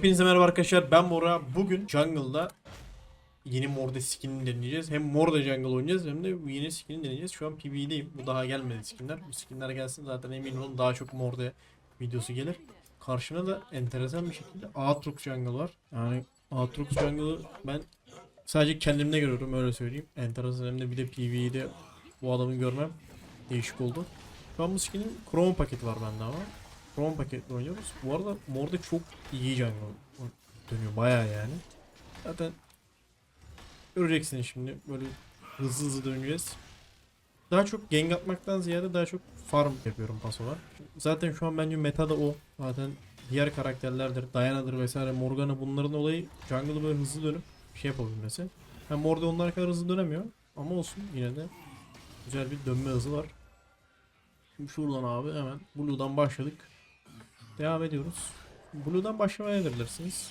Hepinize merhaba arkadaşlar ben Bora. Bugün jungle'da yeni Morde skinini deneyeceğiz. Hem Morde jungle oynayacağız hem de yeni skinini deneyeceğiz. Şu an PvE'deyim. Bu daha gelmedi skinler. Bu skinler gelsin zaten emin olun daha çok Morde videosu gelir. Karşına da enteresan bir şekilde Aatrox jungle var. Yani Aatrox jungle'ı ben sadece kendimde görüyorum öyle söyleyeyim. Enteresan hem de bir de PvE'de bu adamı görmem değişik oldu. Şu an bu skinin Chrome paketi var bende ama. Chrome paketle oynuyoruz. Bu arada Morde çok iyi jungle dönüyor bayağı yani. Zaten göreceksiniz şimdi böyle hızlı hızlı döneceğiz. Daha çok gank atmaktan ziyade daha çok farm yapıyorum pas olarak. Zaten şu an bence meta da o. Zaten diğer karakterlerdir, Diana'dır vesaire Morgana bunların olayı jungle'ı böyle hızlı dönüp bir şey yapabilmesi. Hem Morde onlar kadar hızlı dönemiyor ama olsun yine de güzel bir dönme hızı var. Şimdi şuradan abi hemen Blue'dan başladık. Devam ediyoruz. Blue'dan başlamaya bilirsiniz.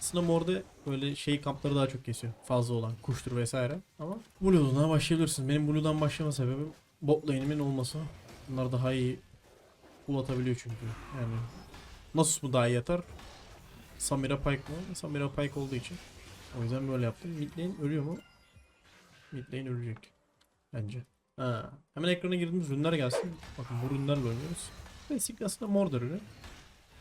Aslında Morde böyle şey kampları daha çok kesiyor. Fazla olan kuştur vesaire. Ama Blue'dan başlayabilirsiniz. Benim Blue'dan başlama sebebim bot lane'imin olması. Bunlar daha iyi pull atabiliyor çünkü. Yani Nasus mu daha iyi atar? Samira Pike mı? Samira Pike olduğu için. O yüzden böyle yaptım. Mid lane ölüyor mu? Mid lane ölecek. Bence. Ha. Hemen ekrana girdiğimiz ürünler gelsin. Bakın bu ürünlerle oynuyoruz. Basic aslında ürünü.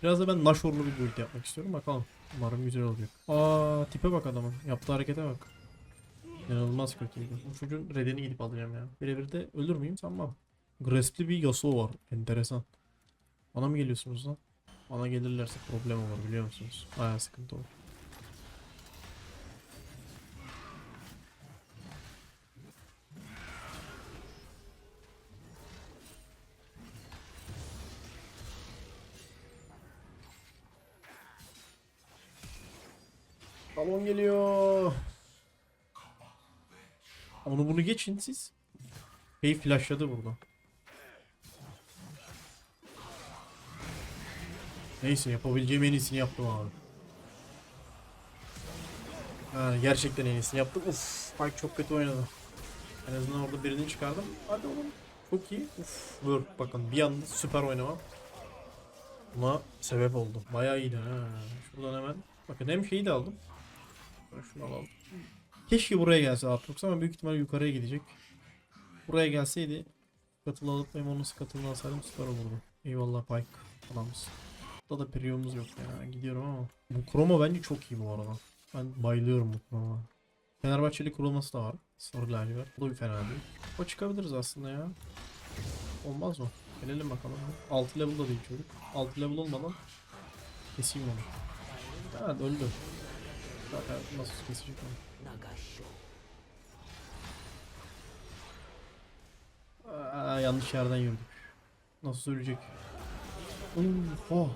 Biraz da ben Nashor'lu bir build yapmak istiyorum. Bakalım. Umarım güzel olacak. Aa tipe bak adamın. Yaptığı harekete bak. İnanılmaz kötüydü. Bu çocuğun redeni gidip alacağım ya. Birebir de ölür müyüm sanmam. Grasp'li bir Yasuo var. Enteresan. Bana mı geliyorsunuz lan? Bana gelirlerse problem olur biliyor musunuz? Baya sıkıntı olur. Balon geliyor. Onu bunu geçin siz. Şey flashladı burada. Neyse yapabileceğim en iyisini yaptım abi. Ha, gerçekten en iyisini yaptım. Uf, Spike çok kötü oynadı. En azından orada birini çıkardım. Hadi oğlum. Çok iyi. Uf, dur bakın bir anda süper oynamam. Buna sebep oldum. Bayağı iyiydi ha. Şuradan hemen. Bakın hem şeyi de aldım. Şunu alalım. Keşke buraya gelse Aatrox ama büyük ihtimal yukarıya gidecek. Buraya gelseydi katılı alıp hem onu katılı alsaydım süper olurdu. Eyvallah Pike adamız. Burada da Perium'umuz yok ya. Gidiyorum ama. Bu Chroma bence çok iyi bu arada. Ben bayılıyorum bu Chroma. Fenerbahçeli kroması da var. Sarı lacivert. Bu da bir fena değil. O çıkabiliriz aslında ya. Olmaz mı? Gelelim bakalım. 6 level da değil çocuk. 6 level olmadan keseyim onu. Evet öldü. Nasıl kesecek onu. Aa, yanlış yerden yürüdük. Nasıl ölecek? Uf, oh.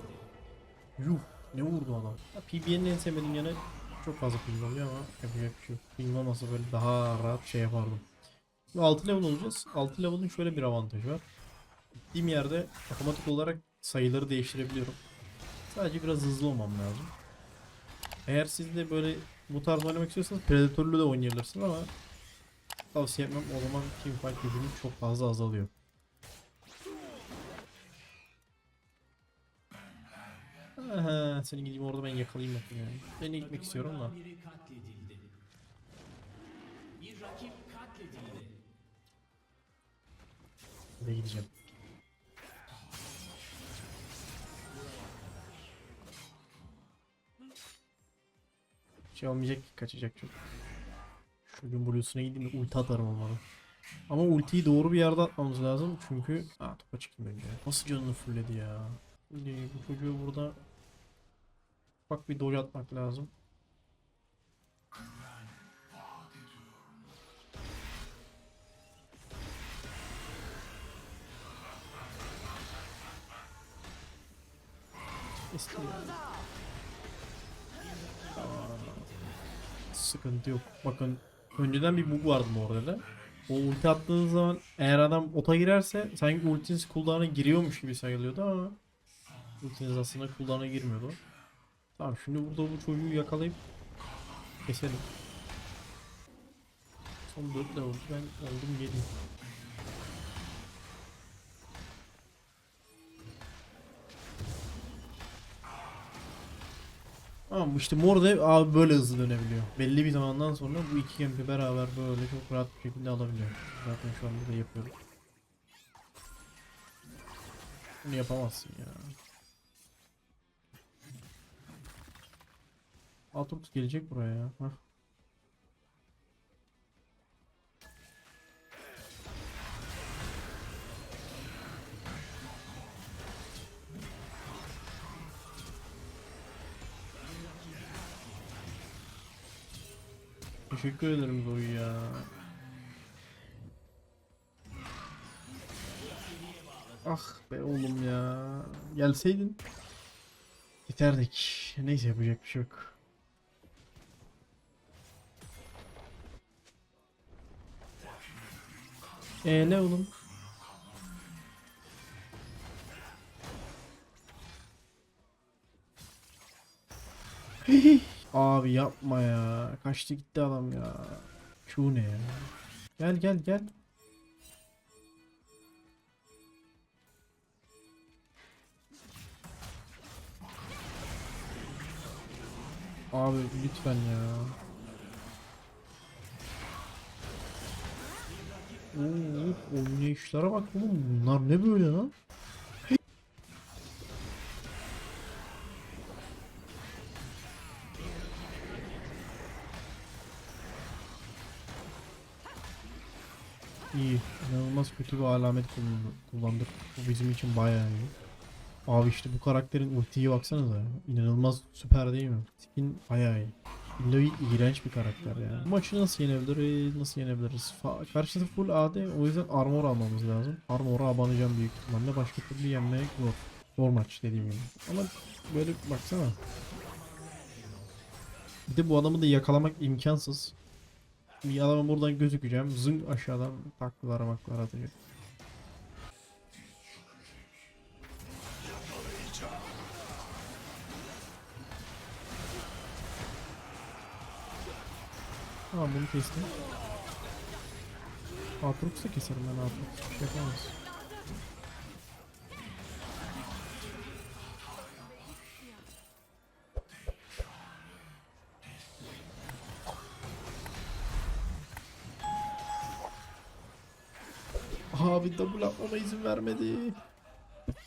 Yuh. Ne vurdu? Ya, PB'nin en sevmediğim yanı çok fazla ping oluyor ama yapacak bir şey yok. Ping olmasa böyle daha rahat şey yapardım. Şimdi 6 level olacağız. 6 level'ın şöyle bir avantajı var. Gittiğim yerde otomatik olarak sayıları değiştirebiliyorum. Sadece biraz hızlı olmam lazım. Eğer siz de böyle bu tarz oynamak istiyorsanız Predator'lu da oynayabilirsiniz ama tavsiye etmem. O zaman teamfight gücünüz çok fazla azalıyor. Aha, seni gideyim orada ben yakalayayım bakayım yani. Ben de gitmek istiyorum da. Bir gideceğim? Şey olmayacak ki kaçacak. Şu gün Blue'suna gideyim de ulti atarım olmalı. Ama ultiyi doğru bir yerde atmamız lazım çünkü... Aa topa çıktım önce. Nasıl canını fulledi ya. Şimdi bu çocuğu burada... Bak bir dodge atmak lazım. İstiyor. Sıkıntı yok. Bakın önceden bir bug vardı bu arada. O ulti attığınız zaman eğer adam ota girerse sanki ultiniz cooldown'a giriyormuş gibi sayılıyordu ama ultiniz aslında cooldown'a girmiyordu. Tamam şimdi burada bu çocuğu yakalayıp keselim. Son 4 level ben oldum 7. Tamam işte mor da abi böyle hızlı dönebiliyor. Belli bir zamandan sonra bu iki gempi beraber böyle çok rahat bir şekilde alabiliyor. Zaten şu anda da yapıyorum. Bunu yapamazsın ya. Aatrox gelecek buraya ya. Hah. Teşekkür ederim Zoe ya. Ah be oğlum ya. Gelseydin. Biterdik. Neyse yapacak bir şey yok. Eee ne oğlum? Abi yapma ya. Kaçtı gitti adam ya. Şu ne ya? Gel gel gel. Abi lütfen ya. Oo, oynayışlara bak oğlum. Bunlar ne böyle lan? Kötü bir alamet kullan- kullandık. Bu bizim için bayağı iyi. Abi işte bu karakterin ultiyi baksanıza ya. İnanılmaz süper değil mi? Skin bayağı iyi. Illoy iğrenç bir karakter ya. Bu maçı nasıl yenebiliriz? Nasıl yenebiliriz? Fa- Karşısı full AD o yüzden armor almamız lazım. Armor'a abanacağım büyük ihtimalle. Başka türlü yenmek zor. Zor maç dediğim gibi. Ama böyle baksana. Bir de bu adamı da yakalamak imkansız. Bir adamı buradan gözükeceğim. Zıng aşağıdan taklalara maklara atacak. Tamam bunu kestim. Aatrox da keserim ben Aatrox. Bir şey yapamaz. Abi double atmama izin vermedi.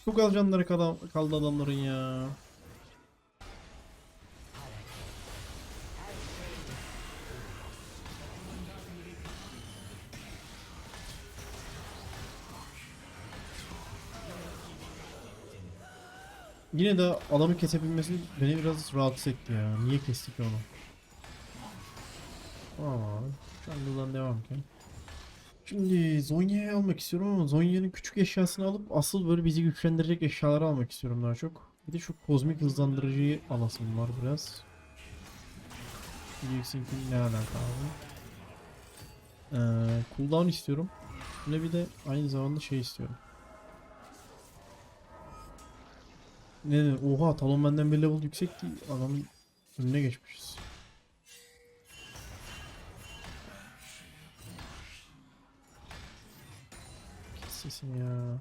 Çok az canları kaldı, adamların ya. Yine de adamı kesebilmesi beni biraz rahatsız etti ya. Niye kestik onu? Abi. Jungle'dan devam ki. Şimdi Zonya'yı almak istiyorum ama Zonya'nın küçük eşyasını alıp asıl böyle bizi güçlendirecek eşyaları almak istiyorum daha çok. Bir de şu kozmik hızlandırıcıyı alasım var biraz. Diyeceksin ki ne alaka abi? Ee, cooldown istiyorum. Ve bir de aynı zamanda şey istiyorum. Ne ne? Oha talon benden bir level yüksek değil. Adamın önüne geçmişiz. Sesini ya.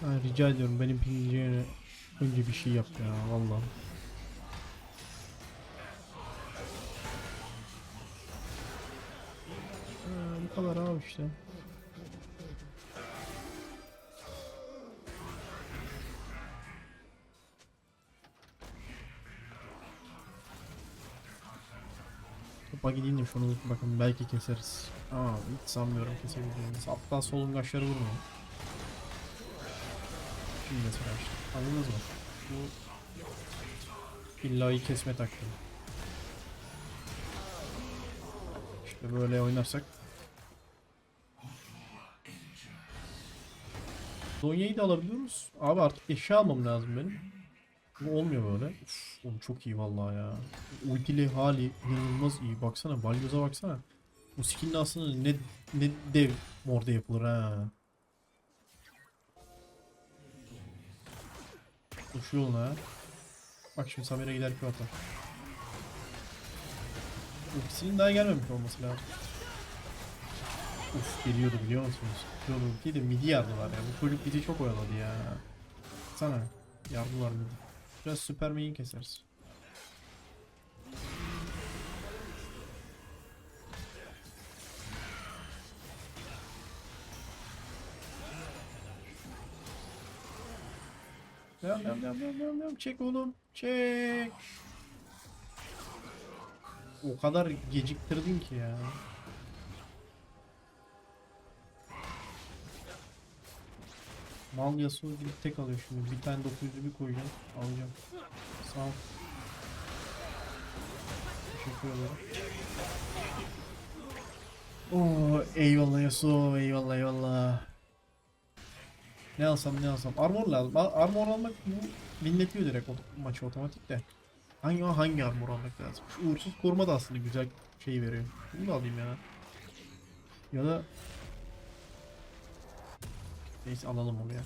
Ha, rica ediyorum benim pingleyeceğine önce bir şey yap ya vallahi. Bu kadar abi işte. Topa gideyim de şunu bakın belki keseriz. Aa hiç sanmıyorum kesebileceğimiz. Hatta solungaçları vurmuyor. Şimdi mesela işte. Anladınız mı? Bu illayı kesme taktiği. İşte böyle oynarsak. Zonya'yı da alabiliyoruz. Abi artık eşya almam lazım benim. Olmuyor böyle. Uf, oğlum çok iyi vallahi ya. Ultili hali inanılmaz iyi. Baksana balyoza baksana. Bu skill'in aslında ne ne dev orada yapılır ha. Koşu yoluna ha. Bak şimdi Samira gider ki atar. Ultisinin daha gelmemiş olması lazım. Uf geliyordu biliyor musunuz? Geliyordu ultiyi de midi yardılar ya. Bu çocuk bizi çok oyaladı ya. Sana yardılar midi. Biraz süper main keseriz. Devam devam devam devam devam devam. Çek oğlum. Çek. O kadar geciktirdin ki ya. Mal Yasuo gidip tek alıyor şimdi. Bir tane 900'ü bir koyacağım. Alacağım. Sağ ol. Teşekkür ederim. Oo, eyvallah Yasuo. Eyvallah eyvallah. Ne alsam ne alsam. Armor lazım. Ar- Armor almak bu dinletiyor direkt maçı otomatik de. Hangi hangi armor almak lazım? Şu uğursuz koruma da aslında güzel şey veriyor. Bunu da alayım ya. Ya da Neyse alalım onu ya.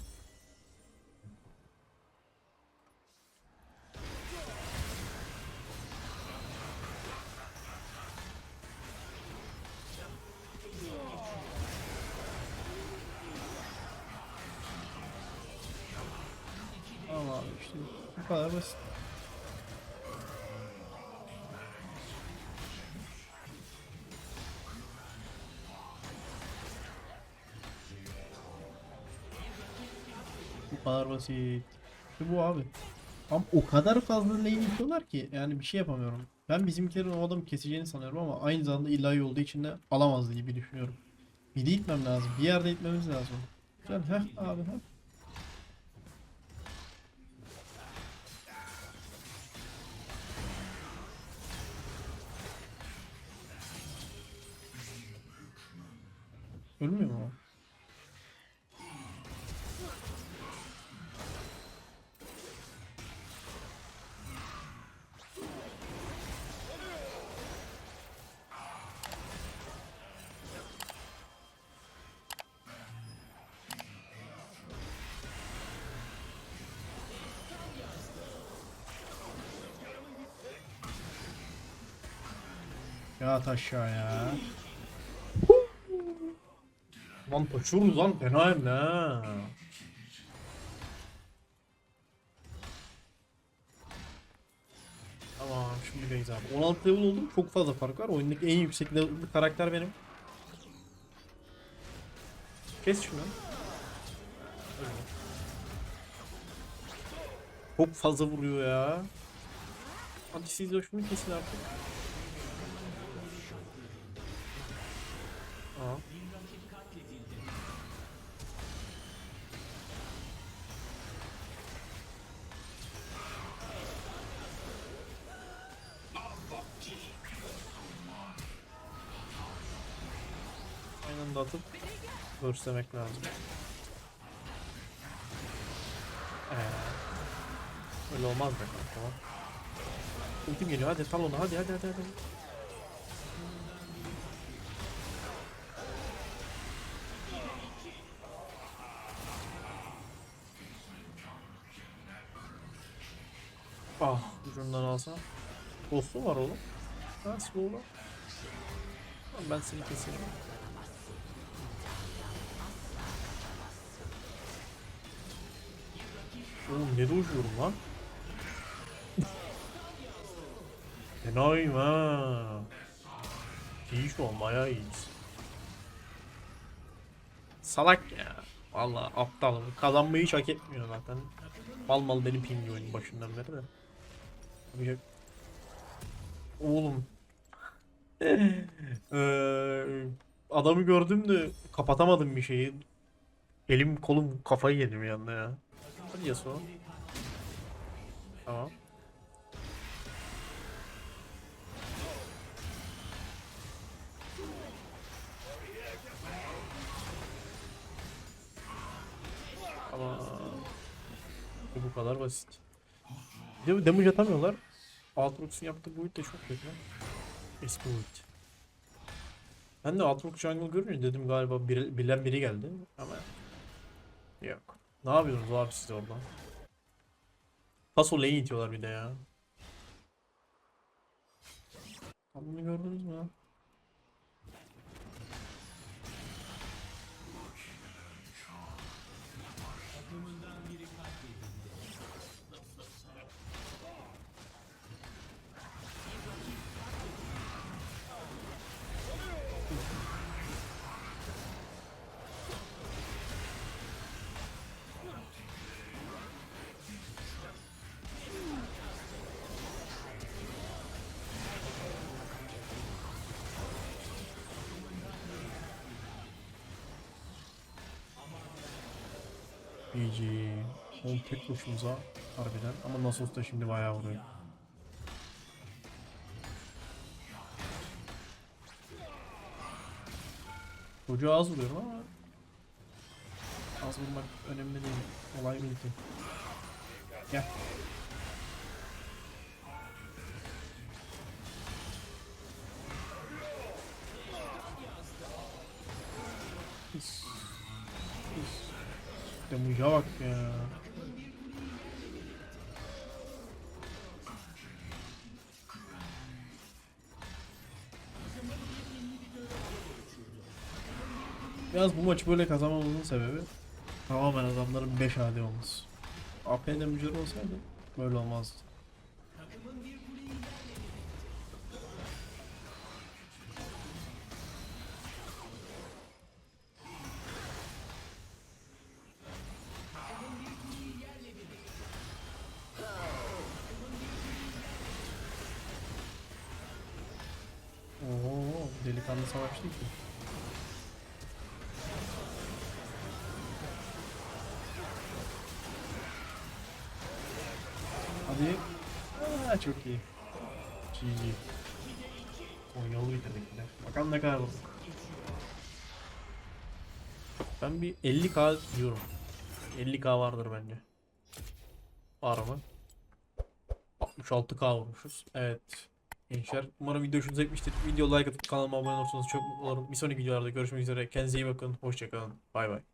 Ama abi işte bu kadar basit. Kadar basit. İşte bu abi. Ama o kadar fazla lane itiyorlar ki yani bir şey yapamıyorum. Ben bizimkilerin o adamı keseceğini sanıyorum ama aynı zamanda ilahi olduğu için de alamaz gibi düşünüyorum. Midi itmem lazım. Bir yerde itmemiz lazım. Güzel. Heh abi heh. Ölmüyor mu Yat aşağıya. Lan taşıyoruz lan fenayım ne? Tamam şimdi base abi. 16 level oldum çok fazla fark var. Oyundaki en yüksek level karakter benim. Kes şunu. Çok fazla vuruyor ya. Hadi siz de şunu kesin artık. Aa. Aynı anda atıp görslemek lazım. Ee, öyle olmaz be kanka. Ultim geliyor hadi sal onu hadi hadi hadi hadi. Ah ucundan alsam. Ghost'u var oğlum. Ha slow'la. Ben seni keseyim. Oğlum ne dojuyorum lan? Fenayım ha. İyi şu an bayağı iyiyiz. Salak ya. Vallahi aptal. Kazanmayı hiç hak etmiyor zaten. Mal mal benim pingi oyunun başından beri de. Yapacak. Oğlum. Eee, adamı gördüm de kapatamadım bir şeyi. Elim kolum kafayı yedim yanında ya. Hadi Yasuo. Tamam. Ama bu kadar basit. De damage atamıyorlar. Aatrox'un yaptığı build de çok kötü. Eski build. Ben de Aatrox jungle görünce dedim galiba bir, bilen biri geldi ama yok. Ne yapıyorsunuz abi siz orada? Paso lane itiyorlar bir de ya. Bunu gördünüz mü GG. Oğlum tek başımıza harbiden ama Nasos da şimdi bayağı vuruyor. Çocuğa az vuruyorum ama az vurmak önemli değil. Olay bildi. Gel. Demuja bak ya. Biraz bu maçı böyle kazanmamızın sebebi tamamen adamların 5 AD olması. AP damage'ları olsaydı böyle olmazdı. Aa, çok iyi. GG. Konyalı bitirdikiler. Bakalım ne kadar olur. Ben bir 50k diyorum. 50k vardır bence. Var mı? 66k vurmuşuz. Evet. Gençler umarım video hoşunuza gitmiştir. Video like atıp kanalıma abone olursanız çok mutlu olurum. Bir sonraki videolarda görüşmek üzere. Kendinize iyi bakın. Hoşçakalın. Bay bay.